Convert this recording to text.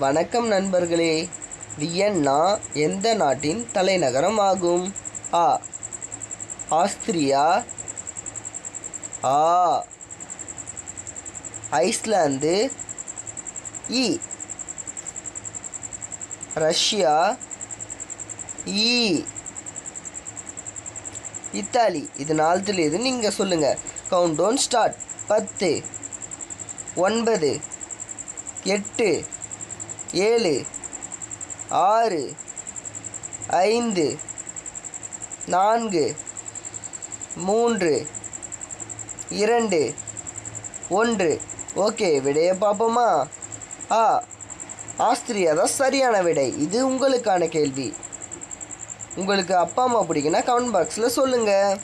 வணக்கம் நண்பர்களே. வியன்னா எந்த நாட்டின் தலைநகரம் ஆகும்? ஆ. ஆஸ்திரியா. ஆ. ஐஸ்லாந்து. இ. ரஷ்யா. இ. இத்தாலி. இது நாலுத்துல எது நீங்கள் சொல்லுங்கள் கவுண்ட் டவுன் ஸ்டார்ட் பத்து ஒன்பது எட்டு ஏழு ஆறு ஐந்து நான்கு மூன்று இரண்டு ஒன்று. ஓகே விடையை பார்ப்போமா? ஆ ஆஸ்திரியா தான் சரியான விடை. இது உங்களுக்கான கேள்வி. உங்களுக்கு அப்பா அம்மா பிடிக்குன்னா கமெண்ட் பாக்ஸில் சொல்லுங்கள்